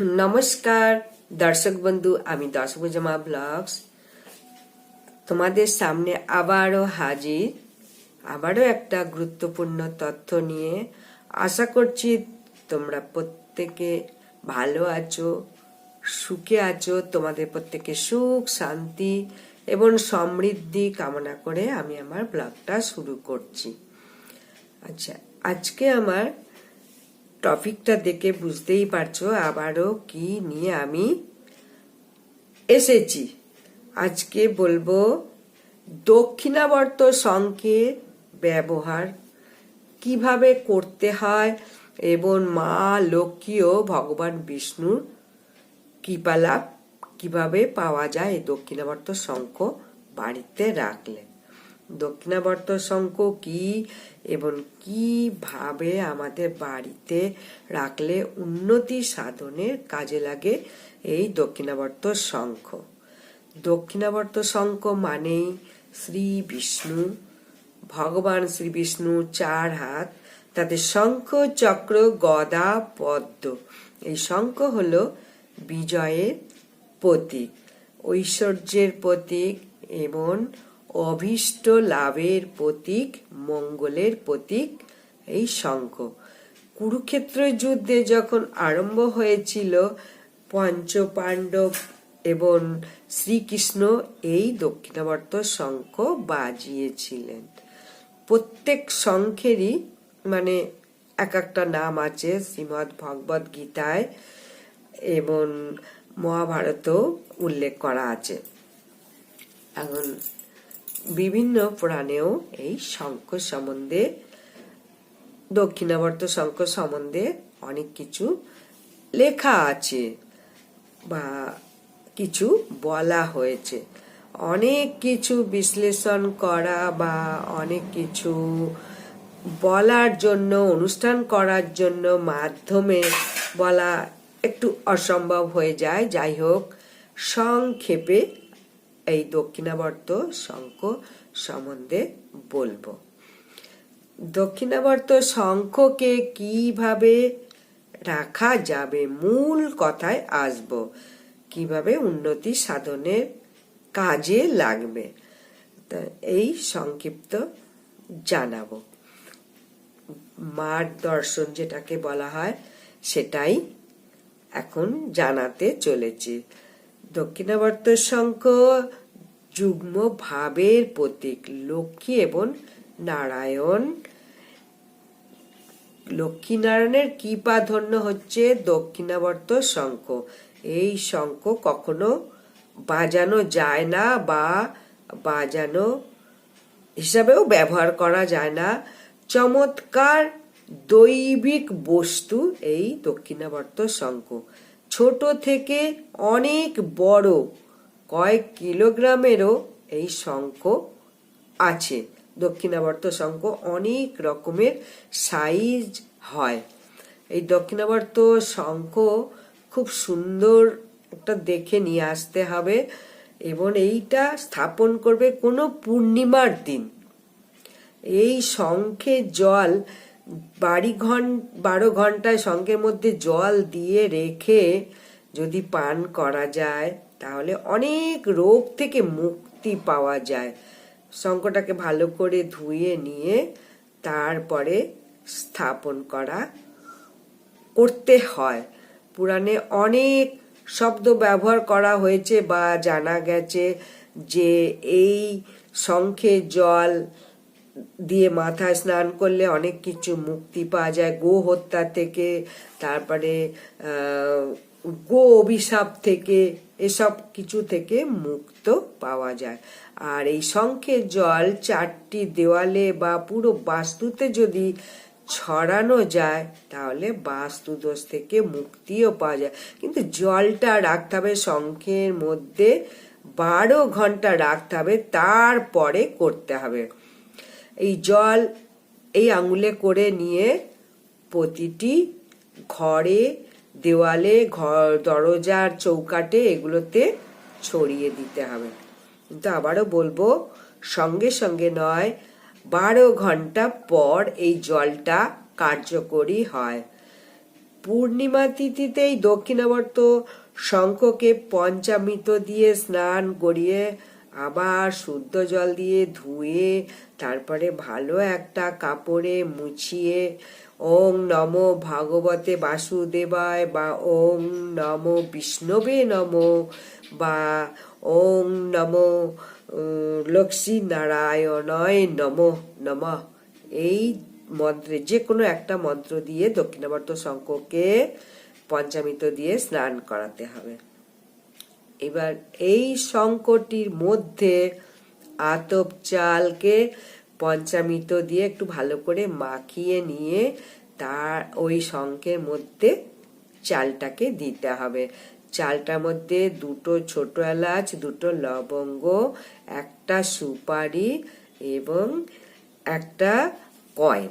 নমস্কার, দর্শক বন্ধু, আমি দশভুজমা ব্লগস। তোমাদের সামনে আবারও হাজির, আবারও একটা গুরুত্বপূর্ণ তথ্য নিয়ে আশা করছি তোমরা প্রত্যেকে ভালো আছো, সুখে আছো, তোমাদের প্রত্যেকে সুখ, শান্তি এবং সমৃদ্ধি কামনা করে আমি আমার ব্লগটা শুরু করছি। আচ্ছা আজকে আমার টপিকটা দেখে বুঝতেই পারছ আবারও কি নিয়ে আমি এসেছি। আজকে বলব দক্ষিণাবর্ত সংকেত ব্যবহার, কীভাবে করতে হয় এবং মা লক্ষ্মী ও ভগবান বিষ্ণুর কৃপালাভ কীভাবে পাওয়া যায় এই দক্ষিণাবর্ত শঙ্খ বাড়িতে রাখলে। দক্ষিণাবর্ত শঙ্খ কি এবং কীভাবে আমাদের বাড়িতে রাখলে উন্নতি সাধনের কাজে লাগে এই দক্ষিণাবর্ত শঙ্খ? দক্ষিণাবর্ত শঙ্খ মানেই শ্রী বিষ্ণু। ভগবান শ্রী বিষ্ণু চার হাত, তাদের শঙ্খ চক্র, গদা, পদ্ম। এই শঙ্খ হল বিজয়ের প্রতীক, ঐশ্বর্যের প্রতীক এবং অভীষ্ট লাভের প্রতীক, মঙ্গলের প্রতীক, এই শঙ্খ। কুরুক্ষেত্র যুদ্ধে যখন আরম্ভ হয়েছিল পঞ্চ পাণ্ডব এবং শ্রীকৃষ্ণ এই দক্ষিণাবর্ত শঙ্খ বাজিয়েছিলেন। প্রত্যেক শঙ্খেরই মানে এক একটা নাম আছে শ্রীমৎ ভগবত গীতায় এবং মহাভারতও উল্লেখ করা আছে। এখন বিভিন্ন পুরাণেও এই শঙ্খ সম্বন্ধে, দক্ষিণাবর্ত শঙ্খ সম্বন্ধে অনেক কিছু লেখা আছে বা কিছু বলা হয়েছে। অনেক কিছু বিশ্লেষণ করা বা অনেক কিছু বলার জন্য, অনুষ্ঠান করার জন্য মাধ্যমে বলা একটু অসম্ভব হয়ে যায়। যাই হোক, সংক্ষেপে এই দক্ষিণাবর্ত শঙ্খ সম্বন্ধে বলব। দক্ষিণাবর্ত শঙ্খকে কীভাবে রাখা যাবে? মূল কথায় আসব। কীভাবে উন্নতি সাধনের কাজে লাগবে? এই সংক্ষিপ্ত জানাব। মার দর্শন যেটাকে বলা হয়, সেটাই এখন জানাতে চলেছি। দক্ষিণাবর্ত শঙ্খ যুগ্ম ভাবের প্রতীক লক্ষ্মী এবং নারায়ণ। লক্ষ্মীনারায়ণের কৃপা ধন্য হচ্ছে দক্ষিণাবর্ত শঙ্খ এই শঙ্খ কখনো বাজানো যায় না বা বাজানো হিসাবেও ব্যবহার করা যায় না। চমৎকার দৈবিক বস্তু এই দক্ষিণাবর্ত শঙ্খ ছোট থেকে অনেক বড় কয়েক কিলোগ্রামেরও এই শঙ্খ আছে। দক্ষিণাবর্ত শঙ্খ অনেক রকমের সাইজ হয়। এই দক্ষিণাবর্ত শঙ্খ খুব সুন্দর একটা দেখে নিয়ে আসতে হবে এবং এইটা স্থাপন করবে কোনো পূর্ণিমার দিন। এই শঙ্খে জল বাড়ি ঘন, বারো ঘন্টায় শঙ্খের মধ্যে জল দিয়ে রেখে যদি পান করা যায়, তাহলে অনেক রোগ থেকে মুক্তি পাওয়া যায়। শঙ্খটাকে ভালো করে ধুয়ে নিয়ে তারপরে স্থাপন করা করতে হয়। পুরাণে অনেক শব্দ ব্যবহার করা হয়েছে বা জানা গেছে যে এই শঙ্খে জল দিয়ে মাথায় স্নান করলে অনেক কিছু মুক্তি পাওয়া যায়। গো হত্যা থেকে, তারপরে গো অভিশাপ থেকে, এসব কিছু থেকে মুক্ত পাওয়া যায়। আর এই শঙ্খের জল চারটি দেওয়ালে বা পুরো বাস্তুতে যদি ছড়ানো যায়, তাহলে বাস্তু দোষ থেকে মুক্তিও পাওয়া যায়। কিন্তু জলটা রাখতে হবে শঙ্খের মধ্যে, বারো ঘণ্টা রাখতে হবে, তারপরে করতে হবে। এই জল এই আঙুলে করে নিয়ে প্রতিটি ঘরে, দেওয়ালে, ঘর, দরজার চৌকাটে এগুলোতে ছড়িয়ে দিতে হবে। কিন্তু আবারও বলব, সঙ্গে সঙ্গে নয়, বারো ঘণ্টা পর এই জলটা কার্যকরী হয়। পূর্ণিমা তিথিতেই দক্ষিণাবর্ত শঙ্খকে পঞ্চামৃত দিয়ে স্নান করিয়ে আবার শুদ্ধ জল দিয়ে ধুয়ে, তারপরে ভালো একটা কাপড়ে মুছিয়ে ওং নম ভাগবতে বাসুদেবায় বা ওং নম বিষ্ণবে নম বা ওং নম লক্ষ্মী নারায়ণয় নম নম। এই মন্ত্রে যে কোনো একটা মন্ত্র দিয়ে দক্ষিণাবর্ত শঙ্ককে পঞ্চামৃত দিয়ে স্নান করাতে হবে। এবার এই শঙ্কটির মধ্যে আতপ চালকে পঞ্চামৃত দিয়ে একটু ভালো করে মাখিয়ে নিয়ে তার ওই শঙ্কের মধ্যে চালটাকে দিতে হবে। চালটার মধ্যে দুটো ছোট এলাচ, দুটো লবঙ্গ, একটা সুপারি এবং একটা কয়েন।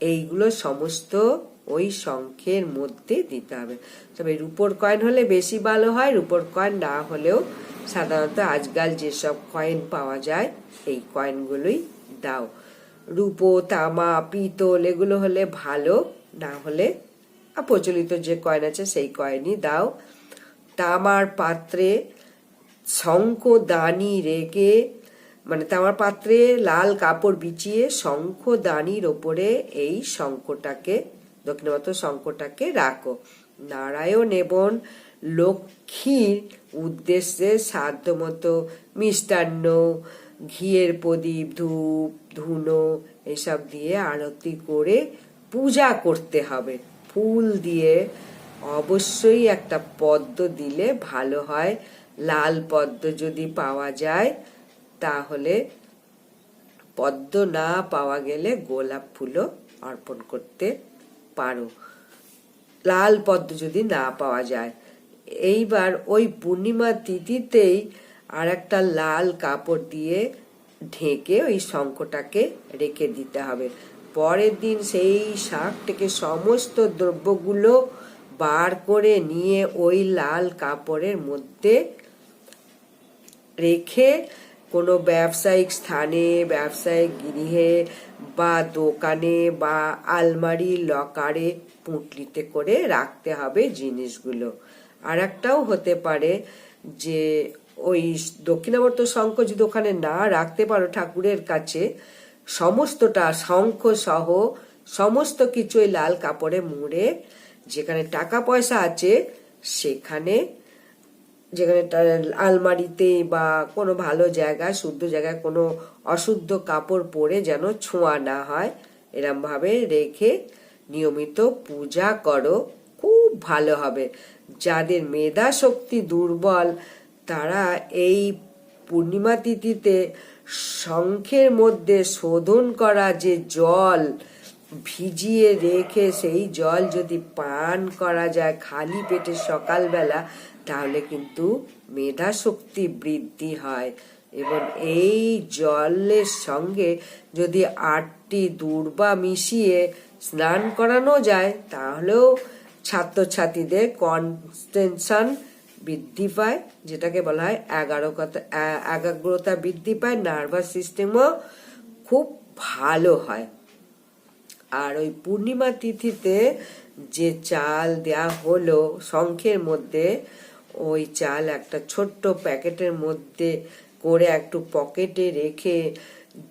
এইগুলো সমস্ত ওই শঙ্খের মধ্যে দিতে হবে। তবে রুপোর কয়েন হলে বেশি ভালো হয়, রুপোর কয়েন না হলেও সাধারণত আজকাল যেসব কয়েন পাওয়া যায় এই কয়েনগুলোই দাও। রূপো, তামা, পিতল এগুলো হলে ভালো, না হলে প্রচলিত যে কয়েন আছে সেই কয়েনই দাও। তামার পাত্রে শঙ্খ দানি রেখে মানে তামার পাত্রে লাল কাপড় বিছিয়ে শঙ্খ দানির ওপরে এই শঙ্খটাকে দক্ষিণাবর্ত শঙ্খটাকে রাখো। নারায়ণ এবং লক্ষ্মীর উদ্দেশ্যে সাধ্যমতো মিষ্টান্ন, ঘিয়ের প্রদীপ, ধূপ, ধুনো এসব দিয়ে আরতি করে পূজা করতে হবে। ফুল দিয়ে অবশ্যই একটা পদ্ম দিলে ভালো হয়। লাল পদ্ম যদি পাওয়া যায়, তাহলে পদ্ম না পাওয়া গেলে গোলাপ ফুলও অর্পণ করতে পারো। লাল পদ্ম যদি না পাওয়া যায়। এইবার ওই পূর্ণিমা তিথিতেই আর একটা লাল কাপড় দিয়ে ঢেকে ওই শঙ্খটাকে রেখে দিতে হবে। পরের দিন সেই শাক থেকে সমস্ত দ্রব্যগুলো বার করে নিয়ে ওই লাল কাপড়ের মধ্যে রেখে কোনো ব্যবসায়িক স্থানে, ব্যবসায়িক গৃহে বা দোকানে বা আলমারি লকারে পুঁটলিতে করে রাখতে হবে জিনিসগুলো। আর একটাও হতে পারে যে ওই দক্ষিণাবর্ত শঙ্খ যদি ওখানে না রাখতে পারো ঠাকুরের কাছে, সমস্তটা শঙ্খ সহ সমস্ত কিছু লাল কাপড়ে মুড়ে যেখানে টাকা পয়সা আছে সেখানে যেখানে আলমারিতে বা কোনো ভালো জায়গায়, শুদ্ধ জায়গায় কোনো অশুদ্ধ কাপড় পরে যেন ছোঁয়া না হয়, এরমভাবে রেখে নিয়মিত পূজা করো। খুব ভালো হবে। যাদের মেধা শক্তি দুর্বল, তারা এই পূর্ণিমা তিথিতে শঙ্খের মধ্যে শোধন করা যে জল ভিজিয়ে রেখে, সেই জল যদি পান করা যায়, খালি পেটে সকালবেলা তাহলে কিন্তু মেধা শক্তি বৃদ্ধি হয়। এবং এই জলের সঙ্গে যদি আটটি দূর্বা মিশিয়ে স্নান করানো যায়, তাহলেও ছাত্রছাত্রীদের কনসেন্ট্রেশন বৃদ্ধি পায়, যেটাকে বলা হয় এগারোকতা একাগ্রতা বৃদ্ধি পায়, নার্ভাস সিস্টেমও খুব ভালো হয়। আর ওই পূর্ণিমা তিথিতে যে চাল দেয়া হলো, শঙ্খের মধ্যে ওই চাল একটা ছোট্ট প্যাকেটের মধ্যে করে একটু পকেটে রেখে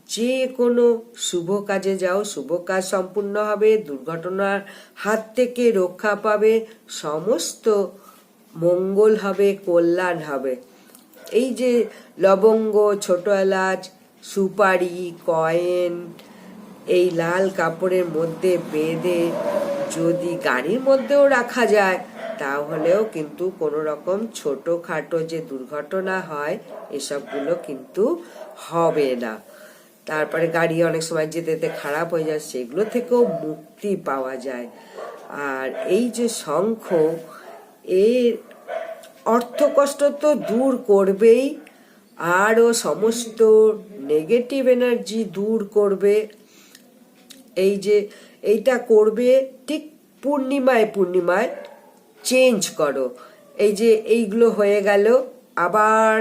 যে কোনো শুভ কাজে যাও। শুভ কাজ সম্পূর্ণ হবে, দুর্ঘটনার হাত থেকে রক্ষা পাবে, সমস্ত মঙ্গল হবে, কল্যাণ হবে। এই যে লবঙ্গ, ছোট এলাচ, সুপারি, কয়েন, এই লাল কাপড়ের মধ্যে বেঁধে যদি গাড়ির মধ্যেও রাখা যায় তাহলেও কিন্তু কোনো রকম ছোটোখাটো যে দুর্ঘটনা হয়, এসবগুলো কিন্তু হবে না। তারপরে গাড়ি অনেক সময় যেতে যেতে খারাপ হয়ে যায়, সেগুলো থেকেও মুক্তি পাওয়া যায়। আর এই যে শঙ্খ, এর অর্থ কষ্ট তো দূর করবেই, আরও সমস্ত নেগেটিভ এনার্জি দূর করবে। এই যে এইটা করবে ঠিক পূর্ণিমায় পূর্ণিমায় চেঞ্জ করো। এই যে এইগুলো হয়ে গেল, আবার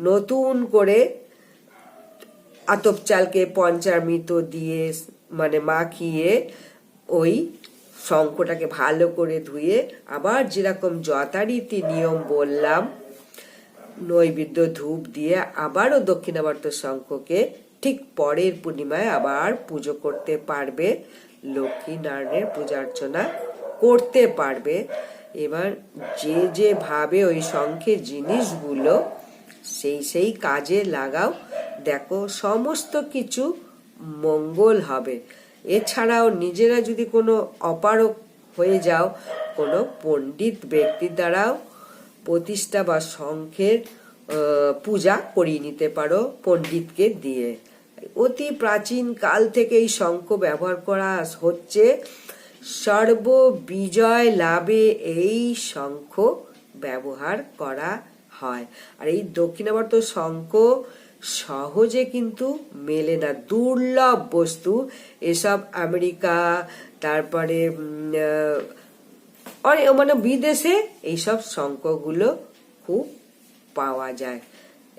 নতুন করে আতপ চালকে পঞ্চামৃত দিয়ে মানে মাখিয়ে ওই শঙ্কটাকে ভালো করে ধুয়ে আবার যেরকম যথারীতি নিয়ম বললাম, নৈবেদ্য ধূপ দিয়ে আবারও দক্ষিণাবর্ত শঙ্খকে ঠিক পরের পূর্ণিমায় আবার পুজো করতে পারবে। লক্ষ্মী নারায়ণের পূজা অর্চনা করতে পারবে। এবার যে যে ভাবে ওই শঙ্খের জিনিসগুলো, সেই সেই কাজে লাগাও। দেখো, সমস্ত কিছু মঙ্গল হবে। এছাড়াও নিজেরা যদি কোনো অপারক হয়ে যাও, কোনো পণ্ডিত ব্যক্তির দ্বারাও প্রতিষ্ঠা বা শঙ্খের পূজা করিয়ে নিতে পারো পণ্ডিতকে দিয়ে। অতি প্রাচীন কাল থেকে এই শঙ্খ ব্যবহার করা হচ্ছে। সর্ব বিজয় লাভে এই শঙ্খ ব্যবহার করা হয়। আর এই দক্ষিণাবর্ত শঙ্খ সহজে কিন্তু মেলে না, দুর্লভ বস্তু। এসব আমেরিকা, তারপরে মানে বিদেশে এইসব শঙ্খগুলো খুব পাওয়া যায়।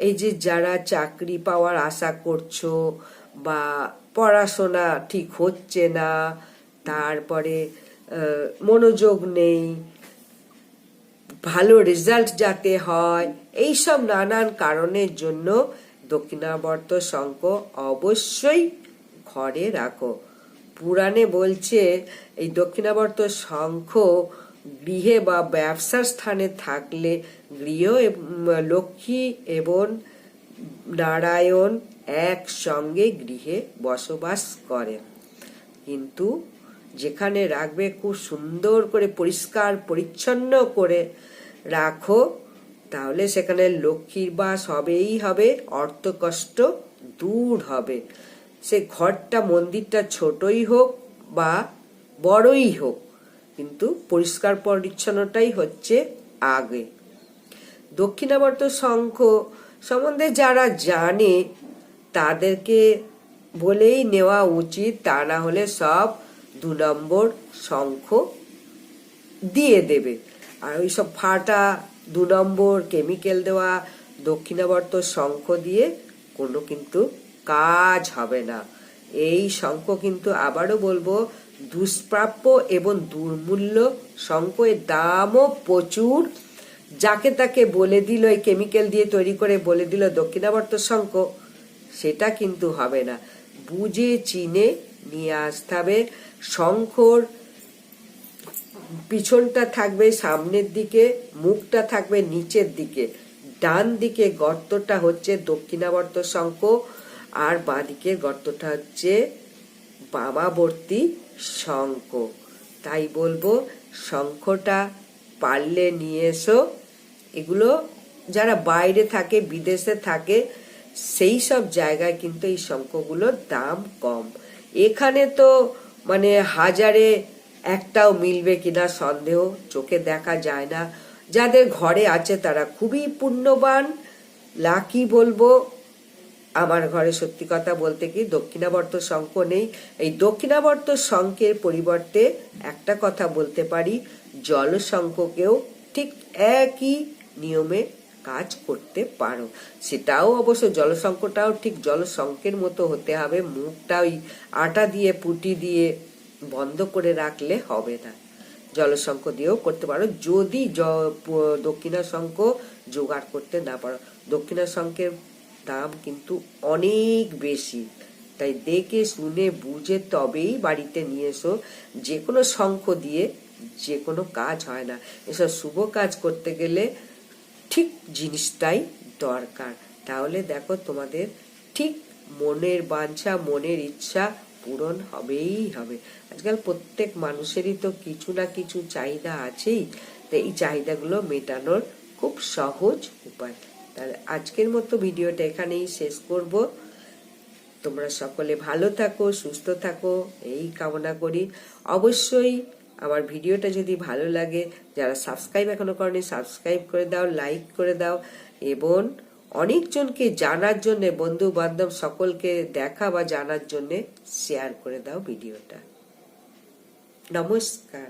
এই যে যারা চাকরি পাওয়ার আশা করছ বা পড়াশোনা ঠিক হচ্ছে না তারপরে মনোযোগ নেই, ভালো রেজাল্ট যাতে হয় এই সব নানান কারণের জন্য দক্ষিণাবর্ত শঙ্খ অবশ্যই ঘরে রাখো। পুরাণে বলছে, এই দক্ষিণাবর্ত শঙ্খ গৃহে বা ব্যবসার স্থানে থাকলে গৃহ লক্ষ্মী এবং নারায়ণ একসঙ্গে গৃহে বসবাস করে। কিন্তু যেখানে রাখবে খুব সুন্দর করে, পরিষ্কার, পরিচ্ছন্ন করে রাখো, তাহলে সেখানে লক্ষ্মীর বাস হবেই হবে, অর্থকষ্ট দূর হবে। সে ঘরটা মন্দিরটা ছোটই হোক বা বড়ই হোক, কিন্তু পরিষ্কার পরিচ্ছন্নটাই হচ্ছে আগে। দক্ষিণাবর্ত শঙ্খ সম্বন্ধে যারা জানে, তাদেরকে বলেই নেওয়া উচিত, তা না হলে সব দু নম্বর শঙ্খ দিয়ে দেবে। আর ওই সব ফাটা দু নম্বর কেমিক্যাল দেওয়া দক্ষিণাবর্ত শঙ্খ দিয়ে কোনো কিন্তু কাজ হবে না। এই শঙ্খ কিন্তু আবারও বলব, দুষ্প্রাপ্য এবং দুর্মূল্য শঙ্খ এর দামও প্রচুর। যাকে তাকে বলে দিল, এই কেমিক্যাল দিয়ে তৈরি করে বলে দিল দক্ষিণাবর্ত শঙ্খ, সেটা কিন্তু হবে না। বুঝে, চিনে নিয়ে আসতে হবে। শঙ্খর পিছনটা থাকবে, সামনের দিকে, মুখটা থাকবে নিচের দিকে। ডান দিকে গর্তটা হচ্ছে দক্ষিণাবর্ত শঙ্খ, আর বাঁ দিকের গর্তটা হচ্ছে বামাবর্তী শঙ্খ। তাই বলব, শঙ্খটা পারলে নিয়ে এসো। এগুলো যারা বাইরে থাকে, বিদেশে থাকে, সেই সব জায়গায় কিন্তু এই শঙ্খগুলোর দাম কম। এখানে তো মানে হাজারে একটাও মিলবে কিনা সন্দেহ, চোখে দেখা যায় না। যাদের ঘরে আছে তারা খুবই পুণ্যবান। লাকি বলব, আমার ঘরে সত্যি কথা বলতে কি দক্ষিণাবর্ত শঙ্খ নেই। এই দক্ষিণাবর্ত শঙ্খের পরিবর্তে একটা কথা বলতে পারি জল শঙ্খকেও ঠিক একই নিয়মে কাজ করতে পারো। সেটাও অবশ্য জলশঙ্কটাও ঠিক জলশঙ্কের মতো হতে হবে। মুখটা ওই আটা দিয়ে, পুটি দিয়ে বন্ধ করে রাখলে হবে না। জলশঙ্খ দিয়েও করতে পারো। যদি দক্ষিণা শঙ্খ জোগাড় করতে না পারো দক্ষিণা শঙ্খের দাম কিন্তু অনেক বেশি। তাই দেখে, শুনে, বুঝে তবেই বাড়িতে নিয়ে এসো। যে কোনো শঙ্খ দিয়ে যে কোনো কাজ হয় না। এসব শুভ কাজ করতে গেলে ঠিক জিনিসটাই দরকার। তাহলে দেখো তোমাদের ঠিক মনের বাঞ্ছা, মনের ইচ্ছা পূরণ হবেই হবে। আজকাল প্রত্যেক মানুষেরই তো কিছু না কিছু চাহিদা আছেই, তো এই চাহিদাগুলো মেটানোর খুব সহজ উপায়। তাহলে আজকের মতো ভিডিওটা এখানেই শেষ করব। তোমরা সকলে ভালো থাকো, সুস্থ থাকো, এই কামনা করি। অবশ্যই আমার ভিডিওটা যদি ভালো লাগে, যারা সাবস্ক্রাইব এখনও করেনি সাবস্ক্রাইব করে দাও লাইক করে দাও, এবং অনেকজনকে জানার জন্য বন্ধু বান্ধব সকলকে দেখা বা জানার জন্য শেয়ার করে দাও ভিডিওটা। নমস্কার।